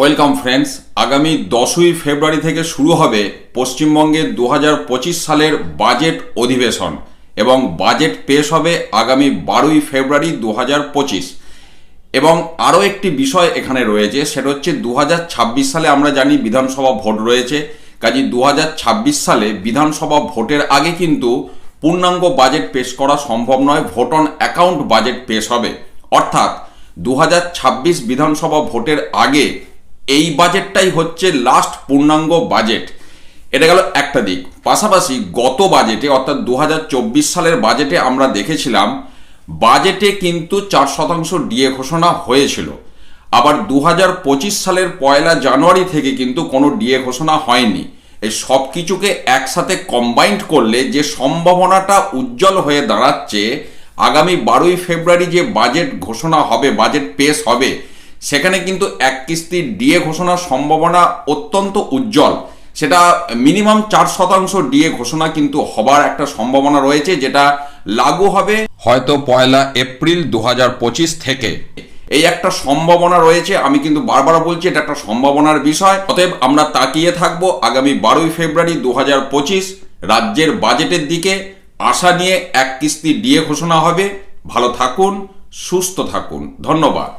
Welcome friends, আগামী দশই ফেব্রুয়ারি থেকে শুরু হবে পশ্চিমবঙ্গের দু হাজার পঁচিশ সালের বাজেট অধিবেশন এবং বাজেট পেশ হবে আগামী বারোই ফেব্রুয়ারি দু হাজার পঁচিশ। এবং আরও একটি বিষয় এখানে রয়েছে, সেটা হচ্ছে দু হাজার ছাব্বিশ সালে আমরা জানি বিধানসভা ভোট রয়েছে কাজে দু হাজার ছাব্বিশ সালে বিধানসভা ভোটের আগে কিন্তু পূর্ণাঙ্গ বাজেট পেশ করা সম্ভব নয়, ভোট অন অ্যাকাউন্ট বাজেট পেশ হবে। অর্থাৎ দু হাজার ছাব্বিশ বিধানসভা ভোটের আগে এই বাজেটটাই হচ্ছে লাস্ট পূর্ণাঙ্গ বাজেট এটা গেল একটা দিক। পাশাপাশি গত বাজেটে অর্থাৎ দু হাজার চব্বিশ সালের বাজেটে আমরা দেখেছিলাম বাজেটে কিন্তু চার শতাংশ ডিএ ঘোষণা হয়েছিল। আবার দু হাজার পঁচিশ সালের পয়লা জানুয়ারি থেকে কিন্তু কোনো ডিএ ঘোষণা হয়নি। এই সব কিছুকে একসাথে কম্বাইন্ড করলে যে সম্ভাবনাটা উজ্জ্বল হয়ে দাঁড়াচ্ছে, আগামী বারোই ফেব্রুয়ারি যে বাজেট ঘোষণা হবে বাজেট পেশ হবে সেখানে কিন্তু এক কিস্তির ডিএ ঘোষণার সম্ভাবনা অত্যন্ত উজ্জ্বল। সেটা মিনিমাম চার শতাংশ ডিএ ঘোষণা কিন্তু হবার একটা সম্ভাবনা রয়েছে, যেটা লাগু হবে হয়তো পয়লা এপ্রিল দু হাজার পঁচিশ থেকে। এই একটা সম্ভাবনা রয়েছে, আমি কিন্তু বারবার বলছি, এটা একটা সম্ভাবনার বিষয়। অতএব আমরা তাকিয়ে থাকব আগামী বারোই ফেব্রুয়ারি দু হাজার পঁচিশ রাজ্যের বাজেটের দিকে। আশা নিয়ে এক কিস্তি ডিএ ঘোষণা হবে। ভালো থাকুন, সুস্থ থাকুন। ধন্যবাদ।